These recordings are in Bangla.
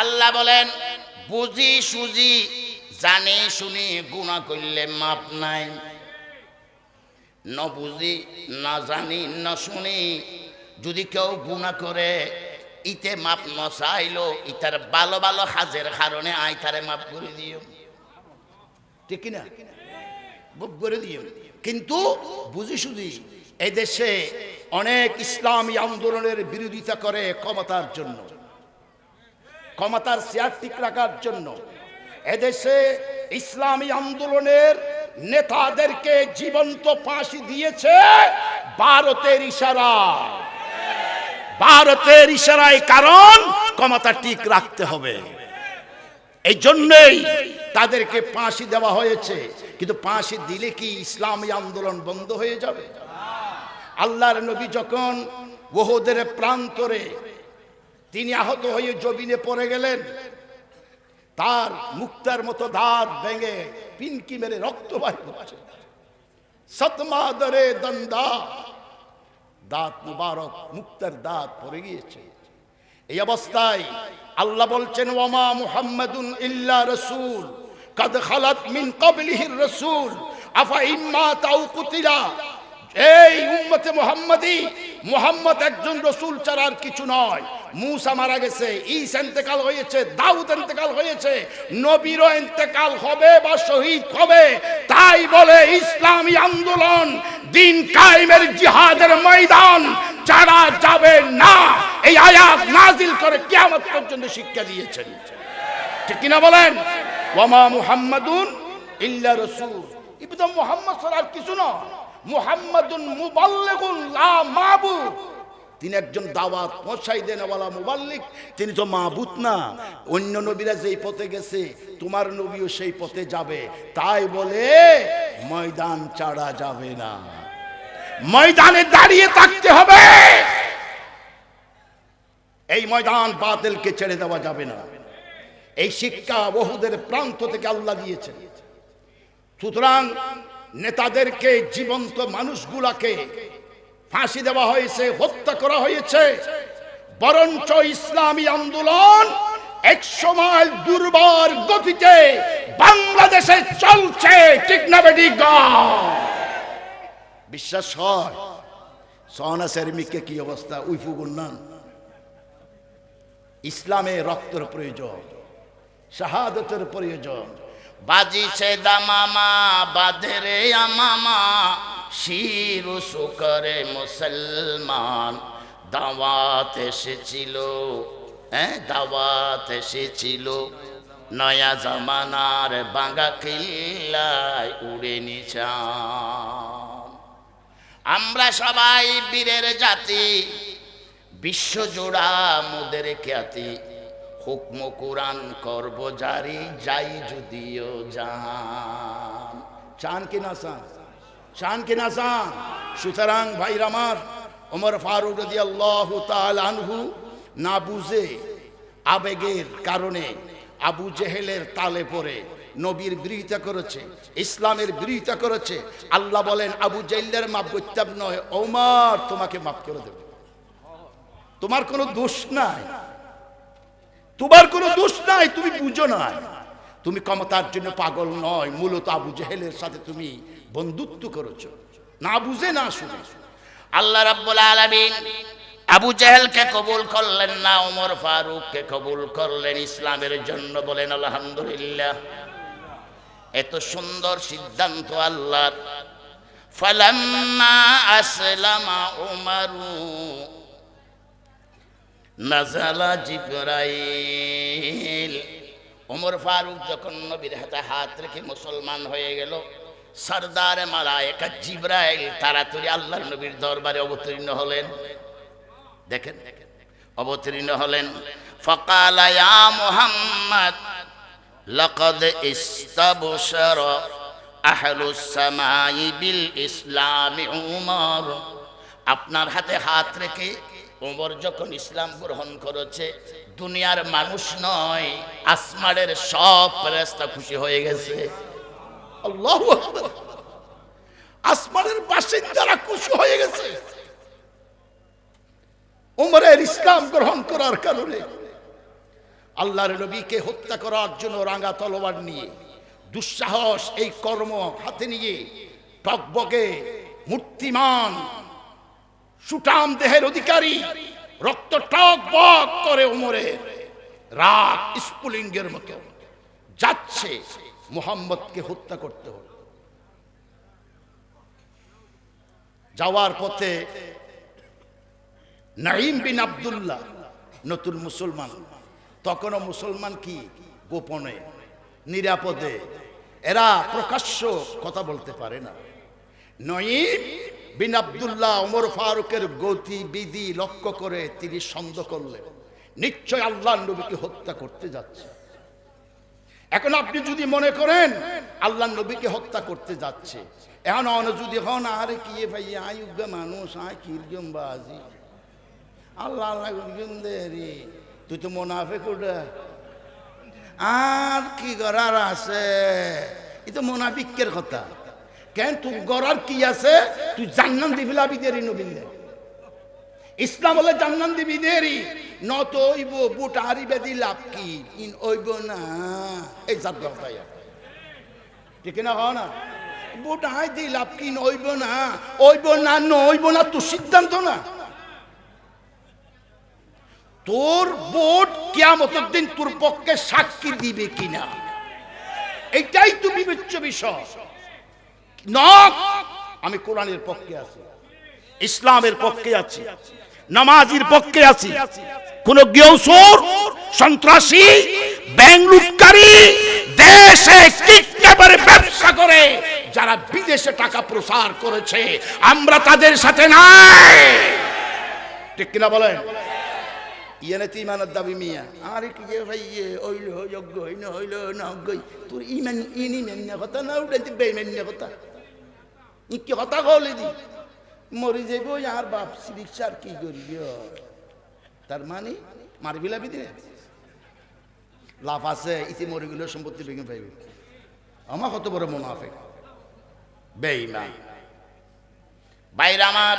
আল্লাহ বলেন, বুঝি সুজি জানি শুনি গুণা করলে মাপ নাই। ন বুঝি, না জানি, না শুনি, যদি কেউ গুণা করে, ইতে মাপ ন চাইলো, ইতার ভালো ভালো হাজের কারণে আই তারে মাপ করে দিও। ঠিক কিনা? বুক করে দিও। কিন্তু বুঝি শুধু এই দেশে অনেক ইসলামী আন্দোলনের বিরোধিতা করে ক্ষমতার জন্য। ক্ষমতার চেয়ার ঠিক রাখার জন্য এদেশে ইসলামী আন্দোলনের নেতাদেরকে জীবন্ত ফাঁসি দিয়েছে ভারতের ইশারা ভারতের ইশারায় কারণ ক্ষমতা ঠিক রাখতে হবে। এই জন্যই তাদেরকে ফাঁসি দেওয়া হয়েছে। কিন্তু ফাঁসি দিলে কি ইসলামী আন্দোলন বন্ধ হয়ে যাবে? আল্লাহর নবী যখন ওহদের প্রান্তরে তিনি আহত হয়ে জমিনে পড়ে গেলেন। তার মুক্তার মতো দাঁত ভেঙে পিনকি মেরে রক্ত বার করছে। সতমা দরে দন্দা। দাঁত মুবারক, মুক্তার দাঁত পড়ে গিয়েছে। এই অবস্থায় আল্লাহ বলছেন ওমা মুহাম্মাদুন ইল্লা রসুল, কাদ খালাত মিন ক্বাবলিহির রাসূল, আফা ইম্মা তাও কুতিলা। এই উম্মতে মুহাম্মাদি, মুহাম্মদ একজন রসুল আর কিছু নয়। মুসা মারা গেছে, ঈস ইন্তেকাল হয়েছে, দাউদ ইন্তেকাল হয়েছে, নবীরও ইন্তেকাল হবে বা শহীদ হবে। তাই বলে ইসলামী আন্দোলন, দিন কায়েমের জিহাদের ময়দান ছাড়া যাবে না, এই আয়াত নাজিল করে কিয়ামত পর্যন্ত শিক্ষা দিয়েছেন। ঠিক কিনা বলেন? ওয়ামা মুহাম্মাদুন ইল্লা রসুল। ইবদা মুহাম্মদ আর কিছু নয়। মুহাম্মাদুন মুবাল্লিগুন লা মাবুদ। তিনি একজন দাওয়াত পৌঁছাই দেনওয়ালা মুবাল্লিক। তিনি তো মাহবুত না। অন্য নবীরা যেই পথে গেছে, তোমার নবীও সেই পথে যাবে। তাই বলে, ময়দান ছাড়া যাবে না। ময়দানে দাঁড়িয়ে থাকতে হবে। এই ময়দান বাতিলকে ছেড়ে দেওয়া যাবে না। এই শিক্ষা বহুদের প্রান্ত থেকে আল্লাহ দিয়েছেন। সুতরাং নেতাদেরকে জীবন্ত মানুষগুলাকে ফাঁসি দেওয়া হয়েছে, হত্যা করা হয়েছে। বরঞ্চ ইসলামী আন্দোলন এক সময় দুর্বার গতিতে বাংলাদেশে চলছে, ঠিক না বিশ্বাস হয় সহনা সেরমিককে কি অবস্থা? উইফু গুন্নান। ইসলামে রক্তের প্রয়োজন, শাহাদতের প্রয়োজন। বাজিছে দামামা বাঁধেরে আমামা শির সুকরে মুসলমান। দাওয়াত এসেছিল হ্যাঁ দাওয়াত এসেছিল। নয়া জামানার বাঙ্গা কিল্লায় উড়ে নিচান আমরা সবাই বীরের জাতি বিশ্বজোড়া মোদের খ্যাতি। হুকম কোরআন করব জারি, যাই যদিও জান। চান কি না চান চান কি না চান সুতরাং ভাইর আমার, ওমর ফারুক রদি আল্লাহ আনহু না বুঝে আবেগের কারণে আবু জেহেলের তালে পড়ে, নবীর বিরোধিতা করেছে, ইসলামের বিরোধিতা করেছে। আল্লাহ বলেন, আবু জেহেলের মাপ বৈত্যাব নয়, ওমর তোমাকে মাফ করে দেবে। তোমার কোনো দোষ নাই। তোমার কোনো দোষ নাই, তুমি বুঝো নাই। তুমি ক্ষমতার জন্য পাগল নয়, মূলত আবু জেহেলের সাথে তুমি বন্ধুত্ব করেছ। না বুঝে, না শুনে। আল্লাহ রাব্বুল আলামিন আবু জাহেলকে কবুল করলেন না, ওমর ফারুককে কবুল করলেন, ইসলামের জন্য বলেন, আলহামদুলিল্লাহ। এত সুন্দর সিদ্ধান্ত আল্লাহর। ফালাম্মা আসলামা উমারু নাজালা জিব্রাইল। ওমর ফারুক যখন নবীর হাতে হাত রেখে মুসলমান হয়ে গেল, সর্দার মালায়েকা জিব্রাইল তাড়াতাড়ি আল্লাহর নবীর দরবারে অবতীর্ণ হলেন। দেখেন, অবতীর্ণ হলেন। ফকালা, ইয়া মুহাম্মদ, লাকাদ ইস্তাবশার আহলুস সামাই বিল ইসলামি উমর। আপনার হাতে হাত রেখে ওমর যখন ইসলাম গ্রহণ করেছে, দুনিয়ার মানুষ নয়, আসমানের সব ফেরেশতা খুশি হয়ে গেছে। আল্লাহ আসমানের বাসিন্দারা খুশি হয়ে গেছে। উমরের ইসলাম গ্রহণ করার কারণে আল্লাহর নবীকে হত্যা করার জন্য রাঙা তলোয়ার নিয়ে, দুঃসাহস এই কর্ম হাতে নিয়ে, টকবগে, মূর্তিমান সুটাম দেহের অধিকারী, রক্ত টক বক করে ওমরের, রাগ স্ফুলিঙ্গের মতো। যাচ্ছে মোহাম্মদকে হত্যা করতে হলো। যাওয়ার পথে নাইম বিন আব্দুল্লাহ নতুন মুসলমান। তখনও মুসলমান কি? গোপনে, নিরাপদে। এরা প্রকাশ্য কথা বলতে পারে না। নঈম বিন আব্দুল্লাহ ওমর ফারুকের গতি বিধি লক্ষ্য করে তিনি সন্দেহ করলেন। নিশ্চয় আল্লাহ নবীকে হত্যা করতে যাচ্ছে। এখন আপনি যদি মনে করেন আল্লাহ নবীকে হত্যা করতে যাচ্ছে, এখন অন যদি হন, আরে কি ভাই আই মানুষ, আয় কীরকম বাজি আল্লাহ আল্লাহ রে, তুই তো মোনাফে কোটা আর কি করার আছে? এই তো মোনাফিকের কথা। কেন তুই গড়ার কি আছে? তুই জান্নান দিবি লাভি দেরি নবীন দে ইসলাম হলে জান্নান দিবি দেরি নত ওইব বুট হারিবে দি লাভ কি? ইন ওইব না। এই জাত কথা ঠিক না হয় না? বুট হাই দি লাভ কি? ওইব না। ওইব না নইব না, তোর সিদ্ধান্ত না। তোর বোর্ড কেয়ামতের দিন তোর পক্ষে সাক্ষী দিবে কিনা? এটাই তো বিবেচ্য বিষয়। আমি কোরআনের পক্ষে আছি। ইসলামের পক্ষে আছি। নামাজির পক্ষে আছি। কোন গেউসোর, সন্ত্রাসী, ব্যাংলুটকারী দেশে কিডন্যাপের ব্যবসা করে, যারা বিদেশে টাকা প্রসার করেছে, আমরা তাদের সাথে নাই। ঠিক কিনা বলেন? ইয়ে নাতি ইমানের দাবি মিয়া। কি যে ভাই ইয়ে হইল যোগ্য হইল হইল না তোর ইমান, ইনি মেন্য কথা না কথা। কি কথা কলে দি। মরি যাইব আর বাপ চিকিৎসার কি করিব? তার মানে মারবি লাভি দিলে লাভ আছে, ইতি মরি গেলে সম্পত্তি ভেঙে পাইবে। আমার কত বড় মুনাফে বেইমান বাইরে আমার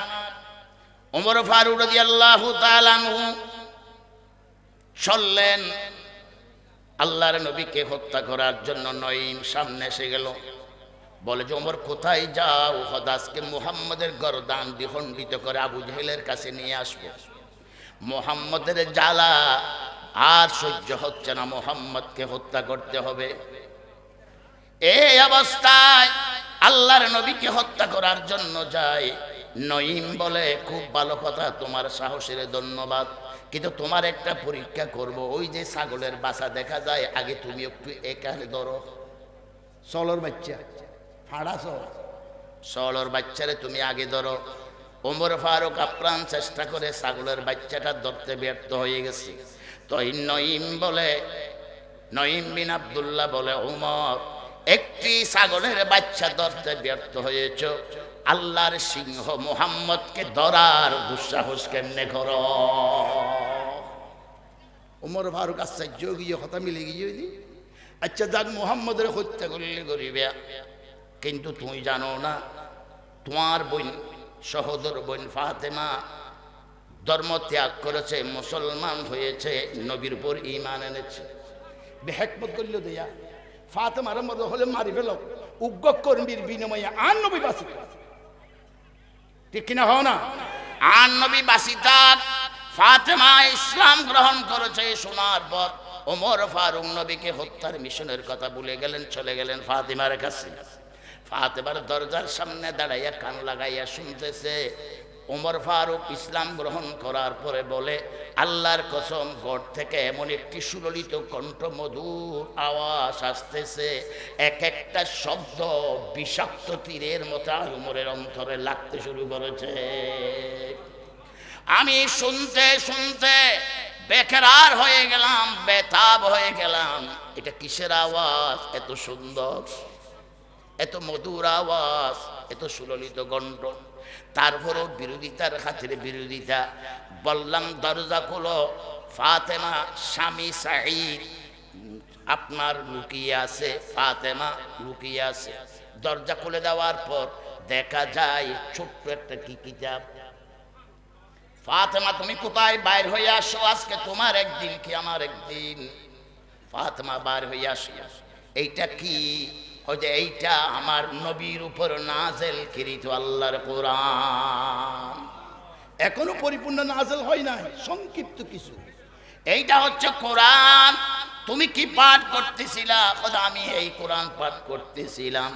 ওমর ফারুক রাদিয়াল্লাহু তাআলা আনহু চললেন আল্লাহর নবীকে হত্যা করার জন্য নঈম সামনে এসে গেল। বলে যে, ওমর, কোথায় যাও? হদাসকে মুহাম্মদের গরদান দ্বিখণ্ডিত করে আবু জাহেলের কাছে নিয়ে আসব। মোহাম্মদের জ্বালা আর সহ্য হচ্ছে না। মোহাম্মদকে হত্যা করতে হবে। এই অবস্থায় আল্লাহর নবীকে হত্যা করার জন্য যায় নঈম বলে, খুব ভালো কথা, তোমার সাহসের ধন্যবাদ। কিন্তু তোমার একটা পরীক্ষা করব। ওই যে ছাগলের বাসা দেখা যায়, আগে তুমি একটু এখানে ধরো। চলর বাচ্চা। ফাড়া চল সলর বাচ্চারে তুমি আগে ধরো। ওমর ফারুক আপ্রাণ চেষ্টা করে ছাগলের বাচ্চাটা ধরতে ব্যর্থ হয়ে গেছে। তো এই নঈম বলে নঈম বিন আব্দুল্লাহ বলে ওমর একটি ছাগলের বাচ্চা ধরতে ব্যর্থ হয়েছ। আল্লাহর সিংহ মোহাম্মদকে ধরার দুঃসাহস কেমনে করো? উমর ফারুক আশ্চর্য গিয়ে কথা মিলে গিয়ে আচ্ছা যাক মোহাম্মদের হত্যা করলে গরিবে কিন্তু তুই জানো না, তোমার বোন, সহোদর বোন ফাতেমা ধর্ম ত্যাগ করেছে, মুসলমান হয়েছে, নবীর উপর ইমান এনেছে। বেহেকমত করল দেয়া। ফাতেমার মতো হলে মারি ফেল। উগ্র কর্মীর বিনিময়ে আর নবী বাঁচিত ঠিক কিনা হও না? আর নবী বাসিতার ফাতেমা ইসলাম গ্রহণ করেছে শোনার পর ওমর ফারুক নবীকে হত্যার মিশনের কথা ভুলে গেলেন, চলে গেলেন ফাতিমার কাছে। ফাতেমার দরজার সামনে দাঁড়াইয়া কান লাগাইয়া শুনতেছে। ওমর ফারুক ইসলাম গ্রহণ করার পরে বলে, আল্লাহর কসম গড় থেকে এমন একটি সুললিত কণ্ঠ, মধুর আওয়াজ আসতেছে। এক একটা শব্দ বিষাক্ত তীরের মতো উমরের অন্তরে লাগতে শুরু করেছে। আমি শুনতে শুনতে বেকার হয়ে গেলাম, বেতাব হয়ে গেলাম। এটা কিসের আওয়াজ? এত সুন্দর। এত মধুর আওয়াজ, এত সুললিত গণ্ড। তারপরও বিরোধিতার খাতিরে বিরোধিতা। বললাম, দরজা খুলো, ফাতেমা, স্বামী সাঈদ, আপনার লুকিয়ে আছে, ফাতেমা লুকিয়ে আছে। দরজা খুলে দেওয়ার পর দেখা যায়, ছোট্ট একটা কি কিতাব। ফাতেমা, তুমি কোথায়? বাইর হয়ে আসো, আজকে তোমার একদিন কি আমার একদিন? ফাতেমা বার হইয়া আসিয়া এইটা কি? হয়তো এইটা আমার নবীর উপর নাজেল কৃত আল্লাহর কোরআন। এখনও পরিপূর্ণ নাজেল হয় নাই, সংক্ষিপ্ত কিছু। এইটা হচ্ছে কোরআন। তুমি কি পাঠ করতেছিলা? আমি এই কোরআন পাঠ করতেছিলাম।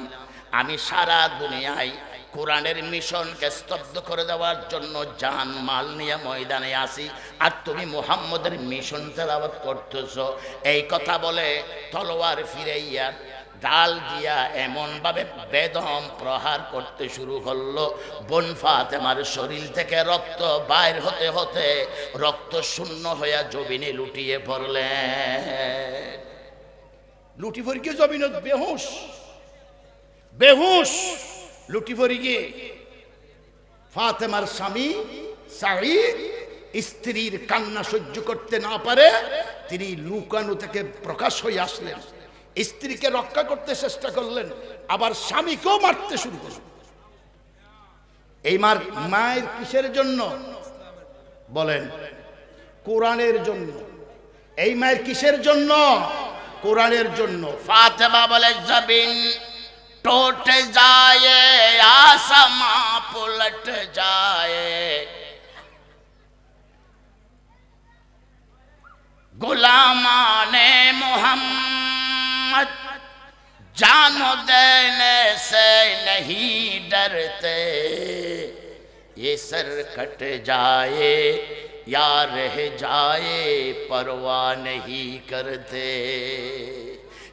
আমি সারা দুনিয়ায় কোরআনের মিশনকে স্তব্ধ করে দেওয়ার জন্য জান মাল নিয়ে ময়দানে আসি। আর তুমি মুহাম্মদের মিশন তেলাওয়াত করতেছ। এই কথা বলে তলোয়ার ফিরাইয়া ডাল দিয়া এমন ভাবে বেদম প্রহার করতে শুরু করল। বন ফাতেমার শরীর থেকে রক্ত বাইর হতে হতে রক্ত শূন্য হইয়া জবিনে লুটিয়ে পড়লেন লুটি ফরি গিয়ে জমিন বেহুশ। বেহুশ। লুটি ফরি গিয়ে ফাতেমার স্বামী সাঈদ স্ত্রীর কান্না সহ্য করতে না পারে তিনি লুকানো থেকে প্রকাশ হয়ে আসলেন। স্ত্রীকে রক্ষা করতে চেষ্টা করলেন আবার স্বামীকেও মারতে শুরু করলেন এই মার মায়ের কিসের জন্য বলেন কোরআনের জন্য এই মায়ের কিসের জন্য কোরআনের জন্য फातिमा बोले जबीन टूट जाए आसमां पुलट जाए गुलामाने मोहम्मद जान देने से नहीं डरते ये सर कट जाए या रह जाए परवाह नहीं करते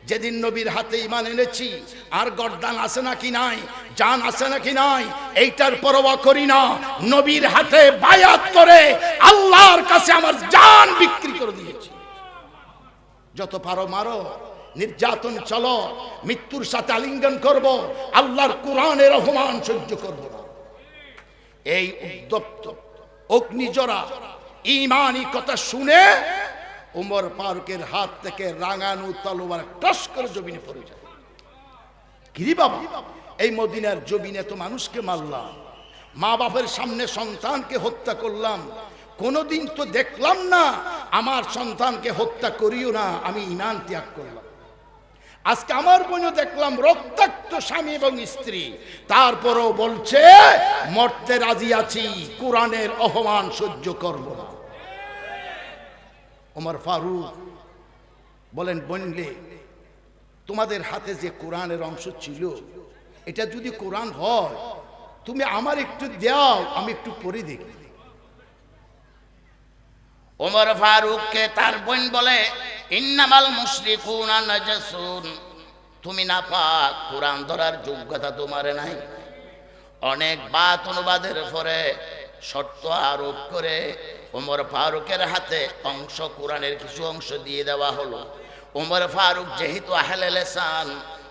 যেদিন নবীর হাতে ইমান এনেছি আর গর্দান আছে নাকি নাই জান আছে নাকি নাই এইটার পরোয়া করি না নবীর হাতে বায়াত করে আল্লাহর কাছে আমার জান বিক্রি করে দিয়েছি যত পারো মারো নির্যাতন চলো, মৃত্যুর সাথে আলিঙ্গন করব, আল্লাহর কোরআনের অপমান সহ্য করব না। এই উদ্যপ্ত অগ্নিজরা ইমানি কথা শুনে উমর ফারুকের হাত থেকে রাঙানু তলোয়ার টস করে জমিনে পড়ে যায়। কিরি বাবা? এই মদিনার জমিনে তো মানুষকে মারলাম। মা বাপের সামনে সন্তানকে হত্যা করলাম। কোনোদিন তো দেখলাম না, আমার সন্তানকে হত্যা করিও না, আমি ইমান ত্যাগ করলাম। আজকে আমার বোনও দেখলাম রক্তাক্ত স্বামী এবং স্ত্রী। তারপরও বলছে, মরতে রাজি আছি, কোরআনের অপমান সহ্য করব না। ওমর ফারুক বলেন, বনলে, তোমাদের হাতে যে কোরআনের অংশ ছিল, এটা যদি কোরআন হয়, তুমি আমার একটু দাও, আমি একটু পড়ে দেখি। ওমর ফারুককে তার বোন বলে ইন্নামাল মুশরিকুনা নাজাসুন। তুমি না পাক কোরআন ধরার যোগ্যতা তোমার নাই। অনেক বাত অনুবাদের পরে শর্ত আরোপ করে ওমর ফারুকের হাতে অংশ, কোরআনের কিছু অংশ দিয়ে দেওয়া হলো। ওমর ফারুক যেহেতু আহলে লেসান,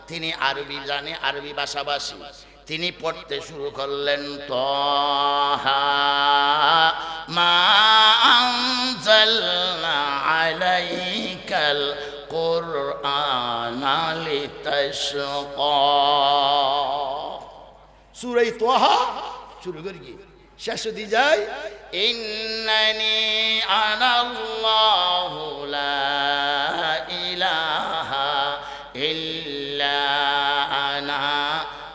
তিনি আরবি জানে, আরবি ভাষাভাষী। তিনি পড়তে শুরু করলেন, তহা মা আনজালনা আলাইকাল কুরআনা লিতাশকা সুরাই তোহা শুরু করি কি শেষ দি যায় إنني أنا الله لا إله إلا أنا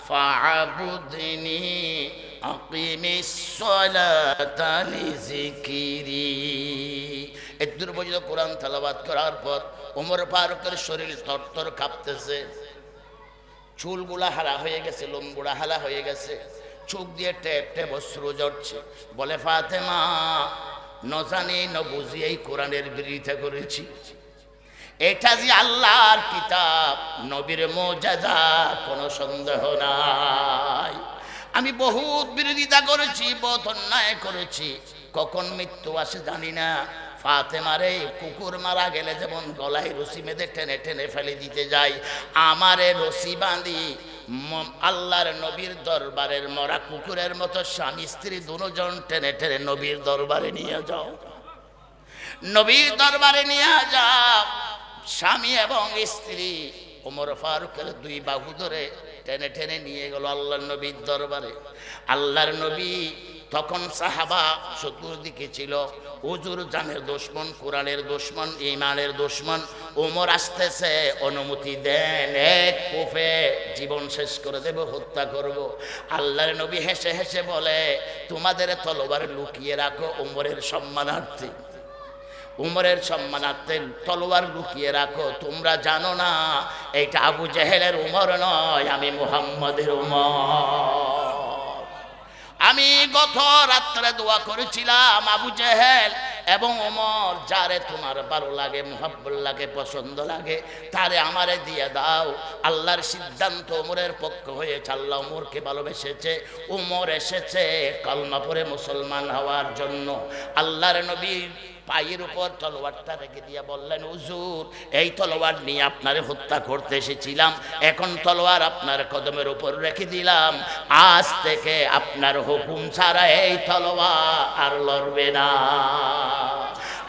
فاعبدني أقم الصلاة একদিন পর্যন্ত কোরআন তালাবাদ করার পর ওমর ফারুকের শরীর থরথর কাঁপতেছে। চুলগুলা হারা হয়ে গেছে, লোমগুলা হালা হয়ে গেছে। চোখ দিয়ে টেপ টেপ অশ্রু জড়ছে বলে, ফাতেমা, ন জানি, ন বুঝি, এই কোরআনের বিরোধিতা করেছি। এটা যে আল্লাহর কিতাব, নবীর মজাদা কোনো সন্দেহ নাই। আমি বহুত বিরোধিতা করেছি, বহুত অন্যায় করেছি। কখন মৃত্যু আসে জানি না। ফাতেমারে কুকুর মারা গেলে যেমন গলায় রশি মেঁধে টেনে টেনে ফেলে দিতে যাই, আমারে রশি বাঁধি আল্লাহর নবীর দরবারের মরা কুকুরের মতো স্বামী স্ত্রী দুজন টেনে টেনে নবীর দরবারে নিয়ে যাও। নবীর দরবারে নিয়ে যাও। স্বামী এবং স্ত্রী ওমর ফারুকের দুই বাহু ধরে টেনে টেনে নিয়ে গেল আল্লাহর নবীর দরবারে। আল্লাহর নবী তখন সাহাবা চতুর্দিকে ছিল। হুজুর জানের দুশ্মন, কোরআনের দুশ্মন ইমানের দুশ্মন। ওমর আসতেছে, অনুমতি দেন, এক কোফে জীবন শেষ করে দেব, হত্যা করব। আল্লাহর নবী হেসে হেসে বলে, তোমাদের তলবার লুকিয়ে রাখো ওমরের সম্মানার্থে। উমরের সম্মানার্থে তলোয়ার লুকিয়ে রাখো। তোমরা জানো না এইটা আবু জেহেলের উমর নয়, আমি মুহাম্মদের উমর। আমি গত রাত্রে দোয়া করেছিলাম আবু জেহেল এবং ওমর, যারে তোমার ভালো লাগে মোহাব্বল লাগে, পছন্দ লাগে, তারে আমারে দিয়ে দাও। আল্লাহর সিদ্ধান্ত ওমরের পক্ষ হয়েছে, আল্লাহ ওমরকে ভালোবেসেছে। ওমর এসেছে কলমা পরে মুসলমান হওয়ার জন্য। আল্লাহর নবীর পায়ের উপর তলোয়ারটা রেখে দিয়ে বললেন, হুজুর, এই তলোয়ার নিয়ে আপনারে হত্যা করতে এসেছিলাম। এখন তলোয়ার আপনার কদমের উপর রেখে দিলাম। আজ থেকে আপনার হুকুম ছাড়া এই তলোয়ার আর লড়বে না।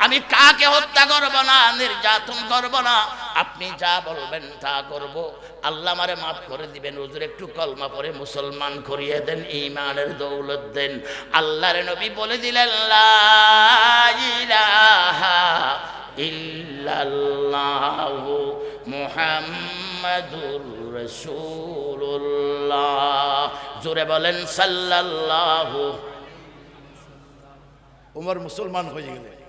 আমি কাকে হত্যা করব না, নির্যাতন করব না, আপনি যা বলবেন তা করব। আল্লাহ মারে মাফ করে দিবেন, হুজুর, একটু কলমা পরে মুসলমান করিয়ে দেন ইমানের দৌলত দেন। আল্লাহর নবী বলে দিলেন জোরে বলেন, সাল্লাল্লাহু উমর মুসলমান হয়ে গেলেন।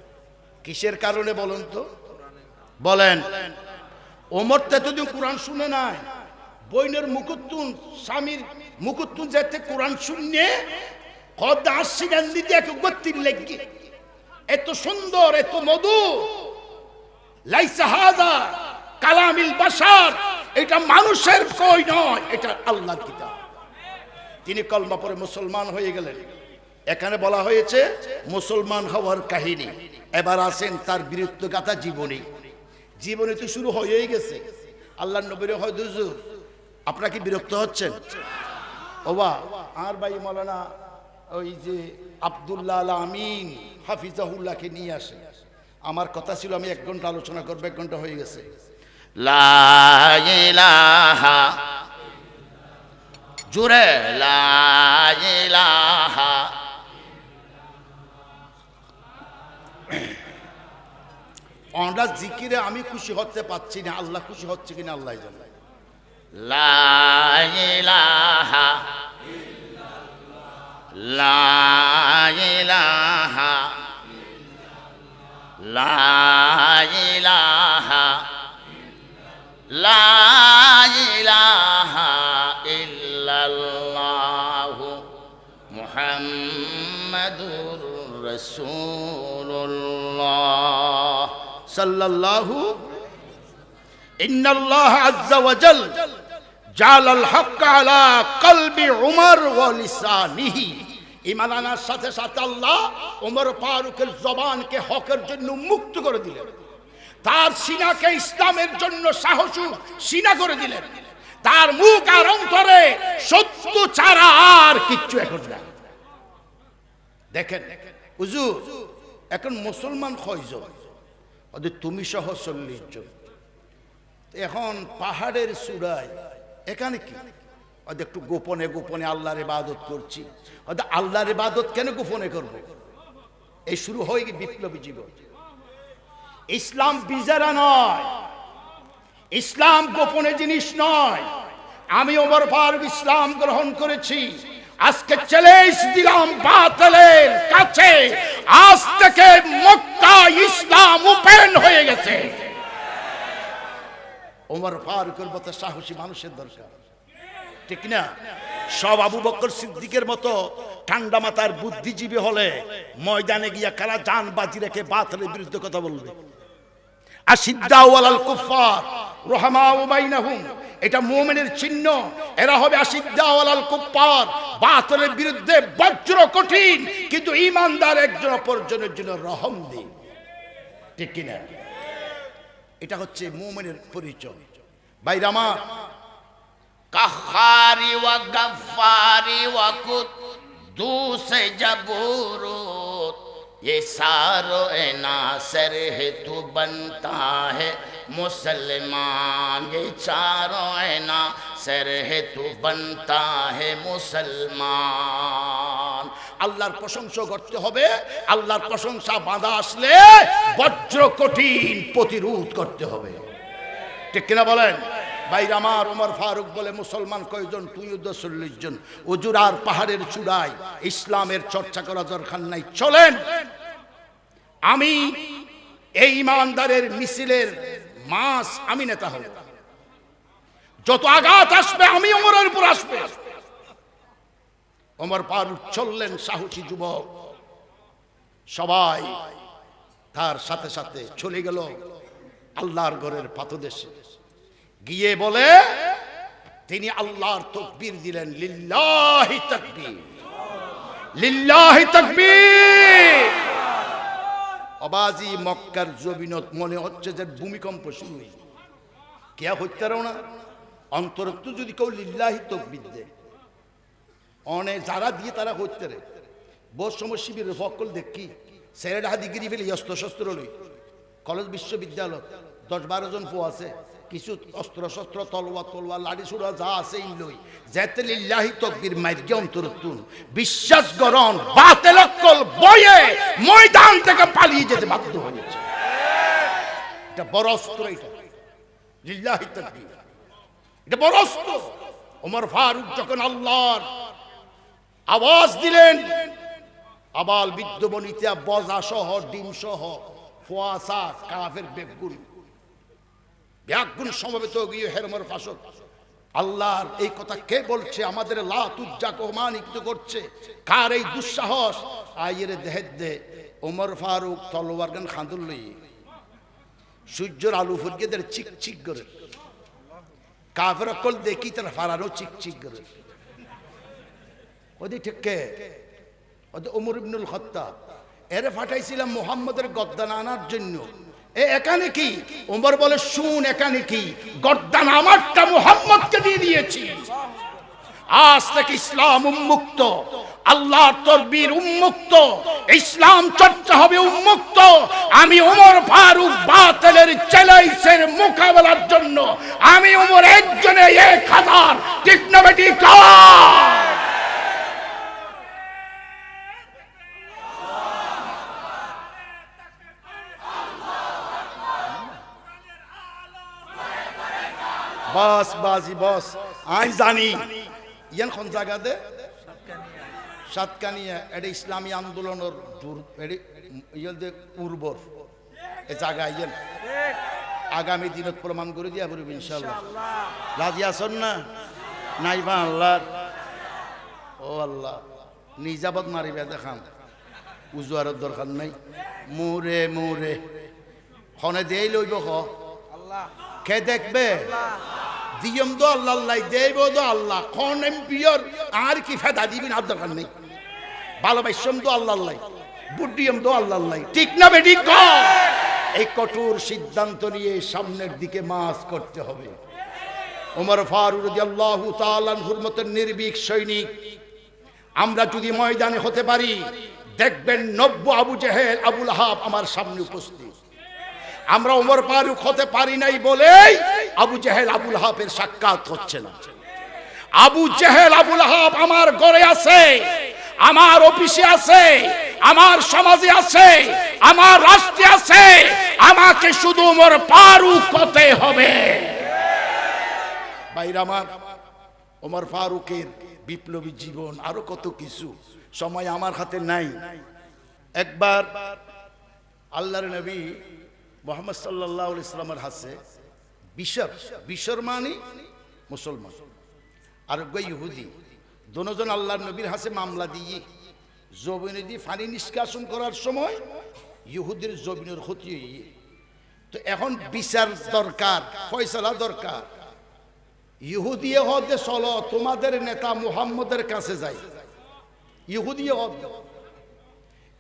কিসের কারণে বলুন তো? বলেন। ওমর তো এতদিন কোরআন শুনে নাই। বইনের মুকুত্তুন স্বামীর মুকুত্তুন যাতে কোরআন শুনে কদ আসছি গান্ধী এক গতির লেগে। এত সুন্দর, এত মধু। লাইসা হাজা কালামিল বাসার এটা মানুষের কই নয়, এটা আল্লাহর কিতাব। তিনি কলমা পরে মুসলমান হয়ে গেলেন। এখানে বলা হয়েছে, মুসলমান হওয়ার কাহিনী। এবার আসেন তার বীরত্ব গাথা জীবনী। জীবনী তো শুরু হয়েই গেছে। আল্লাহ নবীর হয় দুজুর আপনারা কি বিরক্ত হচ্ছেন? ওবা, আর ভাই মৌলানা, ওই যে আবদুল্লাহ আল আমিন হাফিজাহুল্লাহকে নিয়ে আসে আমার কথা ছিল, আমি এক ঘণ্টা আলোচনা করব, এক ঘণ্টা হয়ে গেছে। লা ইলাহা জুরে লা আমরা জিকিরে আমি খুশি হতে পারছি না, আল্লাহ খুশি হচ্ছে কিনা আল্লাহ জানে। লা ইলাহা লা ইলাহা লা ইলাহা লা ইলাহা ইল্লাল্লাহু মুহাম্মাদুর রাসূলুল্লাহ। সাল্লাল্লাহু ওয়াজাল জাল আল হক আলা কলবি উমর ওয়া লিসানিহি। সাথে সাথে আল্লাহ ওমর ফারুকের জবানকে হকের জন্য মুক্ত করে দিলেন। তার সিনাকে ইসলামের জন্য সাহসী সিনা করে দিলেন। তার মুখ আর অন্তরে সত্য ছাড়া আর কিচ্ছু এখন না দেখেন, হুজুর, এখন মুসলমান কয়জন? ওদের তুমি সহ চল্লিশ জন। এখন পাহাড়ের চূড়ায়, এখানে কি? ওদের একটু গোপনে গোপনে আল্লাহর ইবাদত করছি। ওদের আল্লাহর ইবাদত কেন গোপনে করব? এই শুরু হয়ে গিয়ে বিপ্লবী জীবন। ইসলাম বিজারা নয়, ইসলাম গোপনে জিনিস নয়। আমি ওমর ফারুক ইসলাম গ্রহণ করেছি। আজকে চ্যালেঞ্জ দিলাম বাতিলের কাছে। আজ থেকে মক্কা ইসলাম ওপেন হয়ে গেছে। ওমর ফারুকের মতো সাহসী মানুষের দরকার। ঠিক না? সব আবু বকর সিদ্দিকের মতো ঠান্ডা মাথার বুদ্ধিজীবী হলে ময়দানে গিয়া কারা জান বাজি রেখে বাতিলের বিরুদ্ধে কথা বলবে? আসিদ্দাউ আলাল কুফার রহমাউ বাইনাহুম। এটা মুমিনের চিহ্ন এরা হবে আসিদ্দাউ আলাল কুফার বাতিলের বিরুদ্ধে বজ্র কঠিন কিন্তু ঈমানদার একজন অপরজনের জন্য রহম দিন ঠিক কিনা এটা হচ্ছে মুমিনের পরিচয় ভাইরা আমার कहारी व गफ्फारी व कुद्दूस जबूरुत ये सारो नासर है तू बनता है मुसलमान ये चारों नासर है तू बनता है मुसलमान আল্লাহর প্রশংসা করতে হবে আল্লাহর প্রশংসা বাধা আসলে বজ্র কঠিন প্রতিরোধ করতে হবে ঠিক কিনা বলেন বাইর আমার ওমর ফারুক বলে মুসলমান কয়জন তুই চল্লিশ জন উজুরার পাহাড়ের চূড়ায় ইসলামের চর্চা করা দরকার নাই চলেন আমি এই ইমানদারের মিছিলের মাস আমি নেতা হব। যত আঘাত আসবে, আমি অমরের উপর আসবে। অমর ফারুক চললেন সাহসী যুবক। সবাই তার সাথে সাথে চলে গেল আল্লাহর ঘরের পাতদেশে গিয়ে বলে, তিনি আল্লাহর তকবীর দিলেন, লিল্লাহি তাকবীর। লিল্লাহি তাকবীর। অবাজি মক্কার জবিনত মনে হচ্ছে যে ভূমিকম্প শুরু হয়েছে কে হত্যারও না। অন্তরত্ব যদি কেউ লিল্লাহি তকবিদ অনেক যারা দিয়ে তারা হত্যা রে বহু শিবিরের সকল দেখি ছেলেটা হাতি গিরি ফেলি অস্ত্র শস্ত্র লই। কলেজ বিশ্ববিদ্যালয়, দশ বারো জন পো আছে। কিছু অস্ত্র শস্ত্র তলওয়া তলওয়া লাড়ি সুড়া যা আছে এই লই যেতে লিল্লাহি তকবীর মাইরকে অন্তরতুন বিশ্বাস গরণ বাতেল বয়ে ময়দান থেকে পালিয়ে যেতে বাধ্য হয়েছে এটা বড় অস্ত্র এটা। লিল্লাহি তকবীর। এটা বড় অস্ত্র। ওমর ফারুক যখন আল্লাহর আওয়াজ দিলেন, আবাল বৃদ্ধ বজা সহ ডিম সহ ফোয়াসা, কাফের বেগুন ব্যাগুন সমবেত গিয়ে হেরমর ফাসক। আল্লাহর এই কথা কে বলছে? আমাদের লাতুজ্জাকে অমানিত করছে। কার এই দুঃসাহস? আইয়ের দেহে দে ওমর ফারুক তলোয়ার গান খাঁদুল লই সূর্যর আলু ফুরগেদের চিক চিক করে। কাফের অকল দেখি তার ফারারও চিক করে। ওদি ঠিক কে? ওদি ওমর ইবনুল খত্তাব। এরে ফাটাইছিলাম মোহাম্মদের গদ্দান আনার জন্য। এখানে কি? ওমর বলে, শুন, এখানে কি? গদ্দান আমারটা মোহাম্মদকে দিয়ে দিয়েছি। আজ থেকে ইসলাম উন্মুক্ত, আল্লাহর তরবির উন্মুক্ত, ইসলাম চর্চা হবে উন্মুক্ত। আমি ওমর ফারুক বাতিলের চ্যালেঞ্জের মোকাবেলার জন্য, আমি ওমর একজনে এক হাজার ঠিক না বস বাজি বস। আই জানি। ইয়ান কোন জায়গাতে সাতকানিয়া এটা ইসলামী আন্দোলনের দূর ইয়েতে উর্বর। এ জায়গা ইয়েন। আগামী দিনত প্রমাণ করে দিয়া পড়বে ইনশাল্লাহ রাজি আসন না? নাইবা আল্লাহ ও আল্লাহ নিজাবত মারিবে দেখান। উজুয়ারের দরকার নাই। মোরে মোরে। হনে দেই লইব খ। কে দেখবে? দিয়ম তো আল্লাহ আল্লাহ দেব তো আল্লাহ। খন এমপিয়র আর কি ফেদা দিবি না দরকার নেই। ভালোবাসম তো আল্লাহ আল্লাহ বুদ্ধিয়ম তো আল্লাহ আল্লাহ ঠিক না বেটি এই কঠোর সিদ্ধান্ত নিয়ে সামনের দিকে মাস করতে হবে। ওমর ফারুক রাদিয়াল্লাহু তাআলা আনহুর মতো নির্ভীক সৈনিক, আমরা যদি ময়দানে হতে পারি, দেখবেন নব্য আবু জেহেল, আবুল হাব আমার সামনে উপস্থিত। আমরা ওমর ফারুক হতে পারি নাই বলেই আবু জেহেল, আবুল হাবের সাক্ষাৎ হচ্ছে না। আবু জেহেল, আবুল হাব আমার ঘরে আছে, আমার অফিসে আছে, আমার সমাজে আছে, আমার রাষ্ট্রে আছে, আমাকে শুধু ওমর ফারুক হতে হবে। বাইরে আমার, ওমর ফারুকের বিপ্লবী জীবন আরও কত কিছু সময় আমার হাতে নাই। একবার আল্লাহর নবী মোহাম্মদ সাল্লাহ ইসলামের হাসে, বিশর বিশর মানে মুসলমান, আর ইহুদি দোনোজন আল্লাহর নবীর হাসে মামলা দিয়ে জবিনে দিয়ে ফানি নিষ্কাশন করার সময় ইহুদির জবিনের ক্ষতি হয়ে তো এখন বিচার দরকার, ফয়সলা দরকার। ইহুদিয়ে হতে চলো, তোমাদের নেতা মুহাম্মদের কাছে যাই। ইহুদিয়ে হতে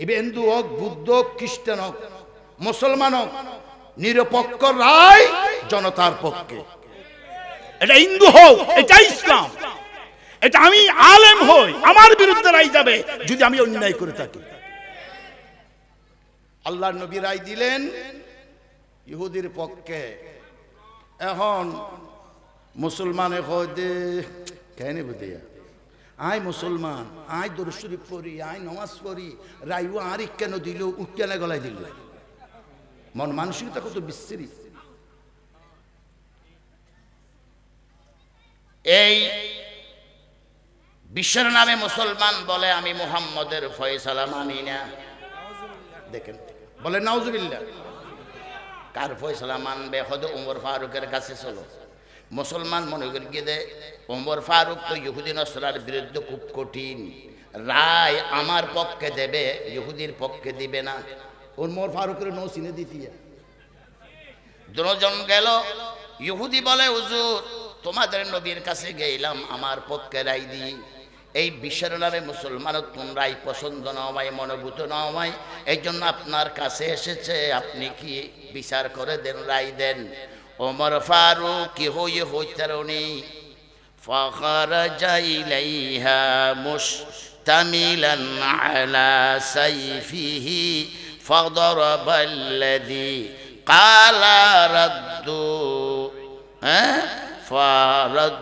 এবে হিন্দু হোক বুদ্ধ হোক খ্রিস্টান হোক মুসলমান হোক নিরপেক্ষ রায় জনতার পক্ষে। এটা হিন্দু হোক এটা ইসলাম। এটা আমি আলেম হই আমার বিরুদ্ধে রায় যাবে যদি আমি অন্যায় করে থাকি। আল্লাহ নবী রায় দিলেন ইহুদির পক্ষে। এখন মুসলমানে দে কেন বুঝিয়া? আয় মুসলমান, আয় দরশরীফ পড়ি, আয় নমাজ পড়ি। রাইও আর কেন দিল উকেনে গলায় দিল? মন মানসিকতা কত বিস্তৃত এই বিশ্বের নামে মুসলমান বলে আমি মুহাম্মদের ফয়সালা মানি না। দেখেন বলে নাউজুবিল্লাহ। কার ফয়সালা মানবে? হদ উমর ফারুকের কাছে চলো। মুসলমান মনে করি গিয়ে দে উমর ফারুক তো ইহুদি নসরার বিরুদ্ধে খুব কঠিন। রায় আমার পক্ষে দেবে, ইহুদির পক্ষে দিবে না। ওর মোর ফারুকের নৌ চিনে দিতিয়া দুজন গেল, ইহুদি বলে, হুজুর, তোমাদের নবীর কাছে গেলাম আমার পক্ষে রায় দিই এই বিশ্বের নামে মুসলমান তোমরাই পছন্দ নয় মনোভূত নয় এই জন্য আপনার কাছে এসেছে, আপনি কি বিচার করে দেন, রায় দেন? ওমর ফারুক কি হই হইতারণী فخرج إليها مشتملا على سيفه فضرب الذي قال ردوا ها؟ فرد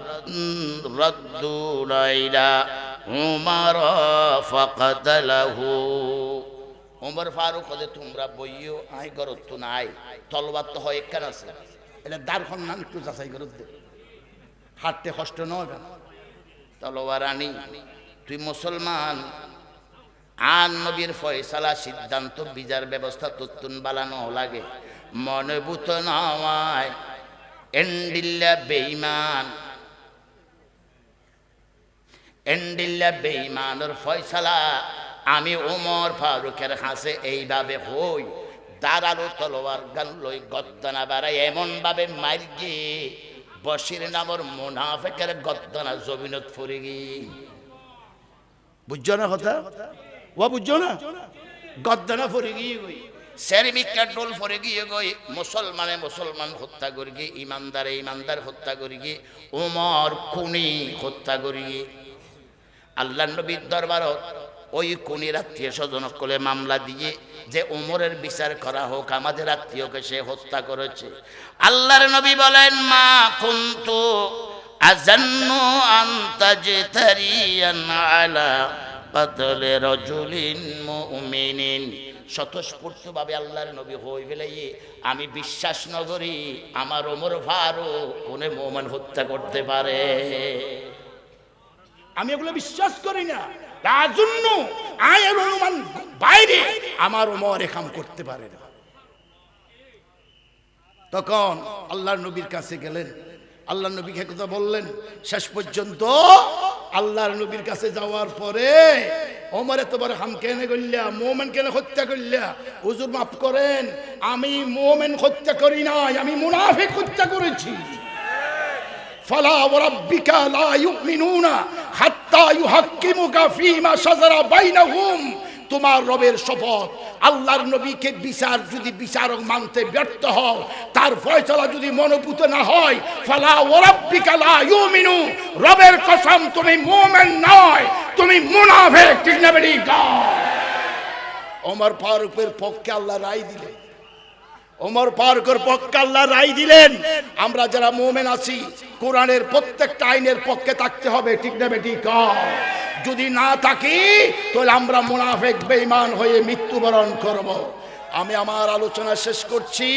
ردوا إلى عمر فقتله উমর ফারুক হলে তোমরা বইও আই গরত তো নাই তলবার তো হয় কেন আছে এটা দারখন নাম একটু যাচাই করে দে। হাঁটতে কষ্ট নয় কেন? তলোয়ার আনি তুই মুসলমান। আন নবীর ফয়সালা সিদ্ধান্ত, বিচার ব্যবস্থা তত্তুন বালানো লাগে। মনে বুত নয় এন্ডিল্লা বেইমান এন্ডিল্লা বেইমানের ফয়সালা, আমি ওমর ফারুকের হাসে এইভাবে হই। দাঁড়াল তলোয়ার গান লই গদ্দনা বাড়াই এমন ভাবে মার গিয়ে বসির নামর মুনাফেকের গদ্দনা জমিনত ফুরে গিয়ে। বুঝছ না কথা? ও বুঝছ না? গদ্দানা ফরে গিয়ে গই সেরমিকা ডোল ফরে গিয়ে গই, মুসলমানে মুসলমান হত্যা করি গিয়ে, ইমানদারে ইমানদার হত্যা করি গিয়ে, উমর খুনি হত্যা করি গিয়ে। আল্লাহ নবীর দরবারত ওই খুনির আত্মীয় স্বজন করে মামলা দিয়ে যে উমরের বিচার করা হোক, আমাদের আত্মীয়কে সে হত্যা করেছে। আল্লাহর নবী বলেন, মা কুন্তু আজান্নু আন্তাজতারিয়ান আলা কাতলে রজুলিন মুমিনিন। স্বতঃস্ফূর্তভাবে আল্লাহর নবী হই বেলাইয়ে আমি বিশ্বাস নগরী, আমার ওমর ফারুক কোনে মোমান হত্যা করতে পারে। আমি এগুলো বিশ্বাস করি না। তার জন্য আয়ের অনুমান বাইরে, আমার ওমর এখাম করতে পারে না। তখন আল্লাহর নবীর কাছে গেলেন। আল্লাহ নবীকে কথা বললেন, শেষ পর্যন্ত আল্লাহর নবীর কাছে যাওয়ার পরে ওমর এত বড় হাম কেনে করলিয়া, মোমেন কেন হত্যা করলিয়া, হুজুর মাফ করেন, আমি মোমেন হত্যা করি নাই, আমি মুনাফিক হত্যা করেছি। فلا وربك لا يؤمنون حتى يحكموك فيما شجر بينهم তোমার রবের শপথ আল্লাহর নবীকে বিচার যদি বিচারক মানতে ব্যর্থ হও তার ফয়সালা যদি মনোভূত না হয় ফালা ওরাব্বিকা লা ইউমিনু রবের কসম তুমি মুমিন নয় তুমি মুনাফিক ঠিক না বেরি ওমর ফারুকের পক্ষে আল্লাহ রায় দিলেন ওমর ফারুকের পক্ষে আল্লাহ রায় দিলেন। আমরা যারা মোমেন আছি, কোরআনের প্রত্যেকটা আইনের পক্ষে থাকতে হবে, ঠিক না বেটি যদি না থাকি, তাহলে আমরা মুনাফেক, বেঈমান হয়ে মৃত্যুবরণ করব। আমি আমার আলোচনা শেষ করছি।